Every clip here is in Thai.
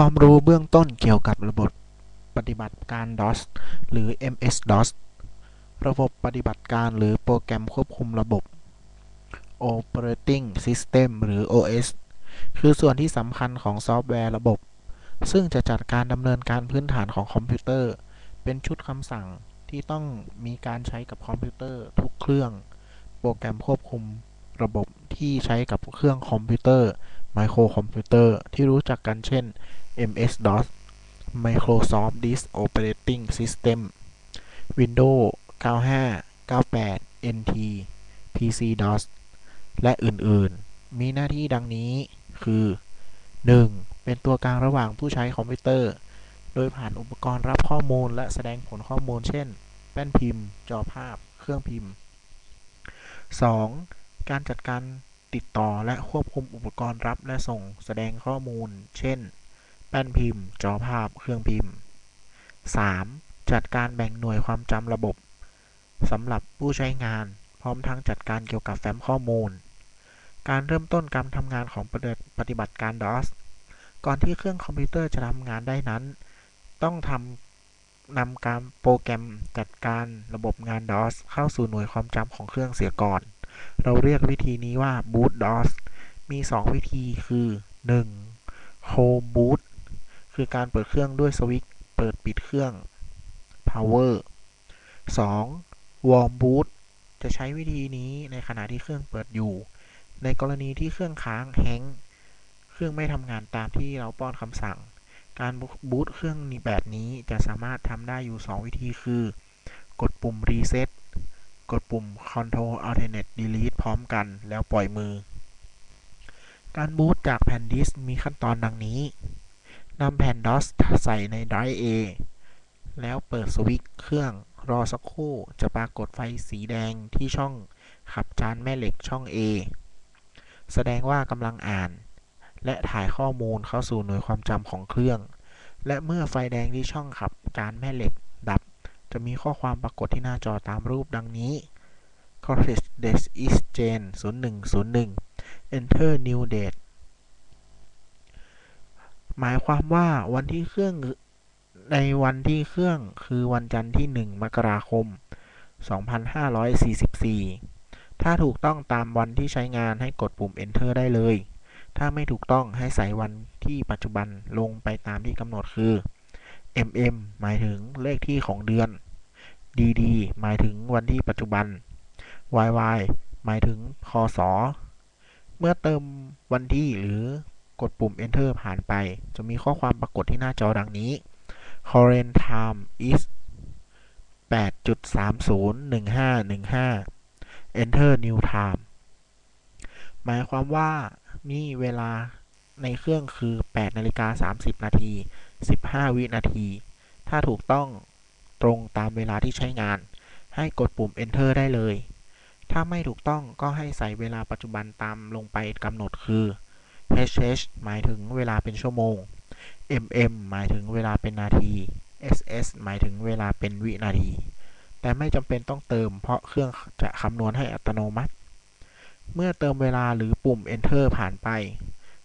ความรู้เบื้องต้นเกี่ยวกับระบบปฏิบัติการ DOS หรือ MS-DOS ระบบปฏิบัติการหรือโปรแกรมควบคุมระบบ Operating System หรือ OS คือส่วนที่สำคัญของซอฟต์แวร์ระบบ ซึ่งจะจัดการดำเนินการพื้นฐานของคอมพิวเตอร์ เป็นชุดคำสั่งที่ต้องมีการใช้กับคอมพิวเตอร์ทุกเครื่อง โปรแกรมควบคุมระบบที่ใช้กับเครื่องคอมพิวเตอร์ไมโครคอมพิวเตอร์ที่รู้จักกันเช่น MS-DOS Microsoft Disk Operating System Windows 95 98 NT PC-DOS และอื่นๆ มีหน้าที่ดังนี้คือ 1. เป็นตัวกลางระหว่างผู้ใช้คอมพิวเตอร์ โดยผ่านอุปกรณ์รับข้อมูลและแสดงผลข้อมูล เช่น แป้นพิมพ์ จอภาพ เครื่องพิมพ์ 2. การจัดการติดต่อและควบคุมอุปกรณ์รับและส่งแสดงข้อมูล เช่น แป้นพิมพ์ จอภาพ เครื่องพิมพ์ 3. จัดการแบ่งหน่วยความจำระบบสำหรับผู้ใช้งาน พร้อมทั้งจัดการเกี่ยวกับแฟ้มข้อมูล การเริ่มต้นการทำงานของปฏิบัติการ DOS ก่อนที่เครื่องคอมพิวเตอร์จะทำงานได้นั้น ต้องทำนำการโปรแกรมจัดการระบบงาน DOS เข้าสู่หน่วยความจำของเครื่องเสียก่อน เราเรียกวิธีนี้ว่า boot DOS มี 2 วิธีคือ 1. home boot คือการเปิดเครื่องด้วยสวิตช์เปิดปิดเครื่อง power 2. warm boot จะใช้วิธีนี้ในขณะที่เครื่องเปิดอยู่ ในกรณีที่เครื่องค้างแฮงเครื่องไม่ทำงานตามที่เราป้อนคำสั่ง การบูตเครื่องแบบนี้จะสามารถทำได้อยู่ 2 วิธีคือ กดปุ่ม reset กดปุ่ม control alternate delete พร้อมกันแล้วปล่อยมือ การบูตจากแผ่นดิสก์มีขั้นตอนดังนี้ นำแผ่น DOS ใส่ในไดรฟ์ A แล้วเปิดสวิตช์เครื่องรอสักครู่จะปรากฏไฟสีแดงที่ช่องขับจานแม่เหล็กช่อง A แสดงว่ากำลังอ่าน และถ่ายข้อมูลเข้าสู่หน่วยความจำของเครื่อง และเมื่อไฟแดงที่ช่องขับจานแม่เหล็กดับ จะมีข้อความปรากฏที่หน้าจอตามรูปดังนี้ Cortex Date is Gen 0101 Enter New Date หมายความว่าวันที่เครื่องในวันที่เครื่องคือวันจันทร์ที่ 1 มกราคม 2544 ถ้าถูกต้องตามวันที่ใช้งานให้กดปุ่ม Enter ได้เลย ถ้าไม่ถูกต้องให้ใส่วันที่ปัจจุบันลงไปตามที่กำหนดคือ mm หมายถึงเลขที่ของเดือน dd หมายถึงวันที่ปัจจุบัน yy หมายถึงคศเมื่อเติมวันที่หรือ กดปุ่ม Enter ผ่านไป จะมีข้อความปรากฏที่หน้าจอดังนี้ current time is 8.301515 enter new time หมายความว่านี่เวลาในเครื่องคือ 8 นาฬิกา 30 นาที 15 วินาที ถ้าถูกต้องตรงตามเวลาที่ใช้งาน ให้กดปุ่ม enter ได้เลย ถ้าไม่ถูกต้องก็ให้ใส่เวลาปัจจุบันตามลงไปกำหนดคือ hh หมายถึงเวลาเป็นชั่วโมง mm หมายถึงเวลาเป็นนาที ss หมายถึงเวลาเป็นวินาที แต่ไม่จำเป็นต้องเติมเพราะเครื่องจะคำนวณให้อัตโนมัติ เมื่อเติมเวลาหรือปุ่ม enter ผ่านไป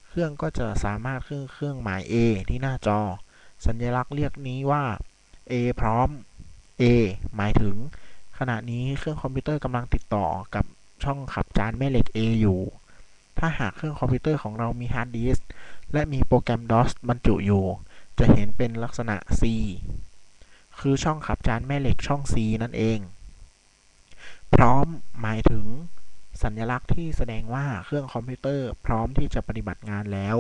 เครื่องก็จะสามารถขึ้นเครื่องหมาย A ที่หน้าจอ สัญลักษณ์เรียกนี้ว่า A พร้อม A หมายถึง ขณะนี้เครื่องคอมพิวเตอร์กำลังติดต่อกับช่องขับจานแม่เหล็ก A อยู่ ถ้าหากเครื่องคอมพิวเตอร์ของเรามีฮาร์ดดิสก์และมีโปรแกรม DOS บรรจุอยู่ จะเห็นเป็นลักษณะ C คือช่องขับจานแม่เหล็กช่อง C นั่นเอง พร้อมหมายถึงสัญลักษณ์ที่แสดงว่าเครื่องคอมพิวเตอร์พร้อมที่จะปฏิบัติงานแล้ว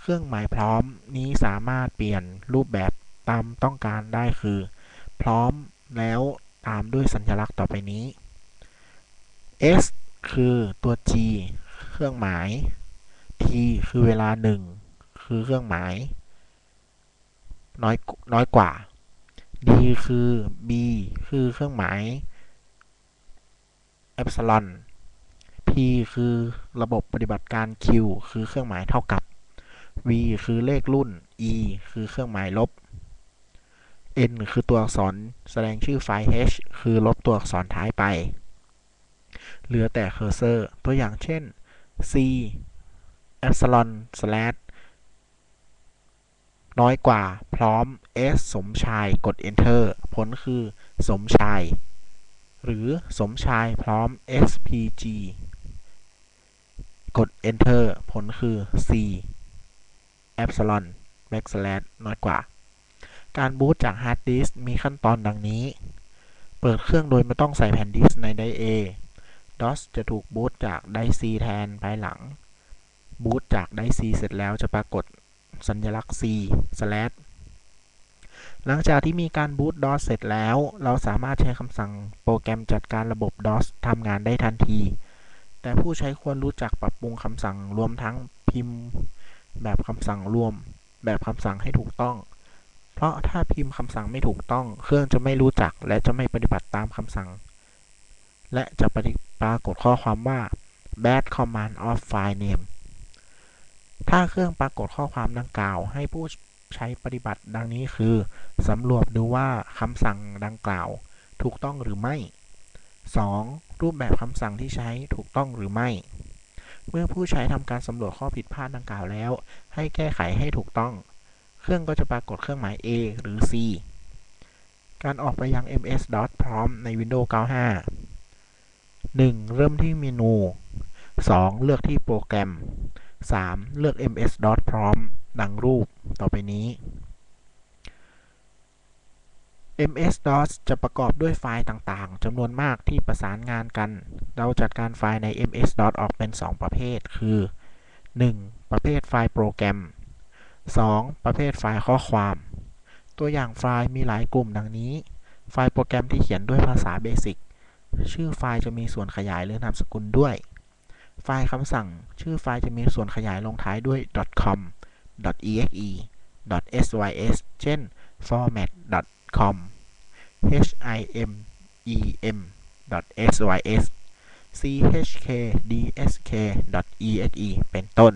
เครื่องหมายพร้อมนี้สามารถเปลี่ยนรูปแบบตามต้องการได้คือ พร้อมแล้วตามด้วยสัญลักษณ์ต่อไปนี้ S คือตัว G เครื่องหมาย T คือเวลา 1 คือเครื่องหมาย น้อยน้อยกว่า D คือ B คือเครื่องหมาย epsilon P คือระบบปฏิบัติการ Q คือเครื่องหมายเท่ากับ V คือเลขรุ่น E คือเครื่องหมายลบ N คือตัวอักษรแสดงชื่อไฟล์ H คือลบตัวอักษรท้ายไป เหลือแต่เคอร์เซอร์ ตัวอย่างเช่น C epsilon slash น้อยกว่าพร้อม s สมชายกด enter ผลคือสมชาย หรือสมชายพร้อม spg กด enter ผลคือ c epsilon backslash น้อยกว่า การบูตจากฮาร์ดดิสก์มีขั้นตอนดังนี้ เปิดเครื่องโดยไม่ต้องใส่แผ่นดิสก์ในได ร์ A DOS จะถูกบูตจากไดร์ C แทนภายหลัง บูตจากไดร์ C เสร็จแล้วจะปรากฏสัญลักษณ์ C slash หลังจากที่มีการบูต DOS เสร็จแล้ว เราสามารถใช้คำสั่งโปรแกรมจัดการระบบ DOS ทำงานได้ทันที แต่ผู้ใช้ควรรู้จักปรับปรุงคำสั่งรวมทั้งพิมพ์ แบบคำสั่งรวม แบบคำสั่งให้ถูกต้อง เพราะถ้าพิมพ์คำสั่งไม่ถูกต้อง เครื่องจะไม่รู้จักและจะไม่ปฏิบัติตามคำสั่ง และจะปรากฏข้อความว่า bad command of file name ถ้าเครื่องปรากฏข้อความดังกล่าว ให้ผู้ใช้ปฏิบัติดังนี้คือ สำรวจดูว่าคำสั่งดังกล่าว ถูกต้องหรือไม่ 2. รูปแบบคำสั่งที่ใช้ถูกต้องหรือไม่ เมื่อผู้ใช้ทำการสำรวจข้อผิดพลาดดังกล่าวแล้ว ให้แก้ไขให้ถูกต้อง เครื่องก็จะปรากฏเครื่องหมาย A หรือ C การออกไปยัง MS-DOS พร้อมใน Windows 95 1. เริ่มที่เมนู 2. เลือกที่โปรแกรม 3. เลือก MS-DOS พร้อม ดังรูปต่อไปนี้ MS-DOS จะประกอบด้วยไฟล์ต่างๆจำนวนมากที่ประสานงานกัน เราจัดการไฟล์ใน MS-DOS ออกเป็น 2 ประเภท คือ 1. ประเภทไฟล์โปรแกรม 2. ประเภทไฟล์ข้อความ ตัวอย่างไฟล์มีหลายกลุ่มดังนี้ ไฟล์โปรแกรมที่เขียนด้วยภาษาเบสิก ชื่อไฟล์จะมีส่วนขยายหรือนามสกุลด้วย ไฟล์คำสั่ง ชื่อไฟล์จะมีส่วนขยายลงท้ายด้วย .com .exe .sys เช่น format.com himem .sys chk dsk .exe เป็นต้น